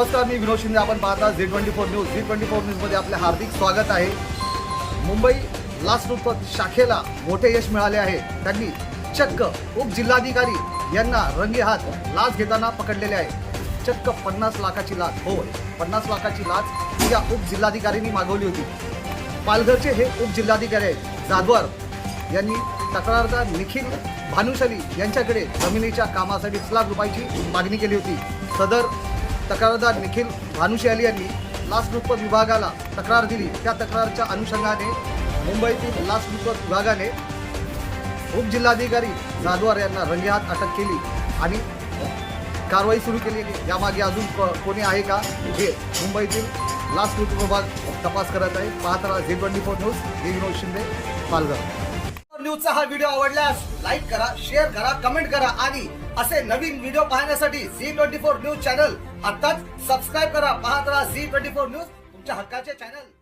नमस्कार मी विनोद शिंदे. आपण पाहता Zee twenty four news Zee twenty four न्यूजमध्ये आपले हार्दिक स्वागत आहे. मुंबई लाचलुचपत शाखेला मोठे यश मिळाले आहे. त्यांनी चक्क उपजिल्हाधिकारी यांना रंगे हात लाच घेताना पकडलेले आहे. चक्क पन्नास लाखाची लाच. हो पन्नास लाखाची लाच या उपजिल्हाधिकाऱ्यांनी मागवली होती. पालघरचे हे उपजिल्हाधिकारी आहेत. जाधवर यांनी तक्रारदार निखिल भानुशाली यांच्याकडे जमिनीच्या कामासाठी लाख रुपयाची मागणी केली होती. सदर तक्रारदार निखिल भानुशाली यांनी लाचलुचपत विभागाला तक्रार दिली. त्या तक्रारच्या अनुषंगाने मुंबईतील लाचलुचपत विभागाने उपजिल्हाधिकारी जाधवार यांना रंगेहात अटक केली आणि कारवाई सुरू केली. यामागे अजून कोणी आहे का? हे मुंबईतील लाचलुचपत विभाग तपास करत आहे. पाहत राहा Zee twenty four news. Vinod Shinde Palghar. न्यूजचा हा व्हिडिओ आवडल्यास लाईक करा शेअर करा कमेंट करा आणि असे नवीन व्हिडिओ पाहण्यासाठी Zee twenty four news channel आताच सबस्क्राईब करा. पाहत राहा झी ट्वेंटी फोर न्यूज तुमच्या हक्काचे चॅनल.